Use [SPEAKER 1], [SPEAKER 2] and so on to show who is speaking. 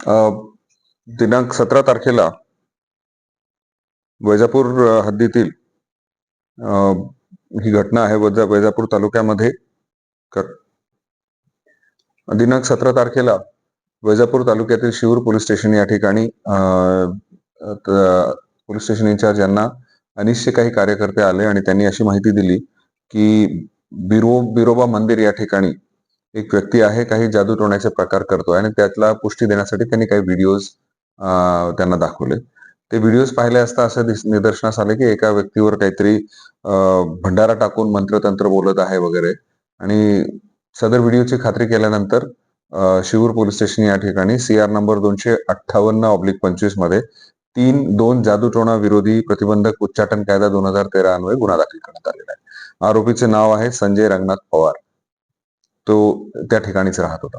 [SPEAKER 1] अं, दिनांक सतरा तारखेला वैजापूर हद्दीतील ही घटना आहे वैजा वैजापूर तालुक्यामध्ये. कर- दिनांक सतरा तारखेला वैजापूर तालुक्यातील शिवूर पोलीस स्टेशन या ठिकाणी अं, पोलीस स्टेशन इन्चार्ज यांना अनिशचे काही कार्यकर्ते आले आणि त्यांनी अशी माहिती दिली की बिरो बिरोबा मंदिर या ठिकाणी एक व्यक्ती आहे काही जादू टोण्याचे प्रकार करतोय आणि त्यातला पुष्टी देण्यासाठी त्यांनी काही व्हिडिओज त्यांना दाखवले. ते व्हिडिओज पाहिले असता असं निदर्शनास आले की एका व्यक्तीवर काहीतरी भंडारा टाकून मंत्रतंत्र बोलत आहे वगैरे. आणि सदर व्हिडिओची खात्री केल्यानंतर शिवूर पोलीस स्टेशन या ठिकाणी सी आर नंबर दोनशे अठ्ठावन्न ऑब्लिक पंचवीसमध्ये तीन दोन जादूटोणा विरोधी प्रतिबंधक उच्चाटन कायदा दोन हजार तेरा अन्वये गुन्हा दाखल करण्यात आलेला आहे. आरोपीचे नाव आहे संजय रंगनाथ पवार. तो त्या ठिकाणीच राहत होता.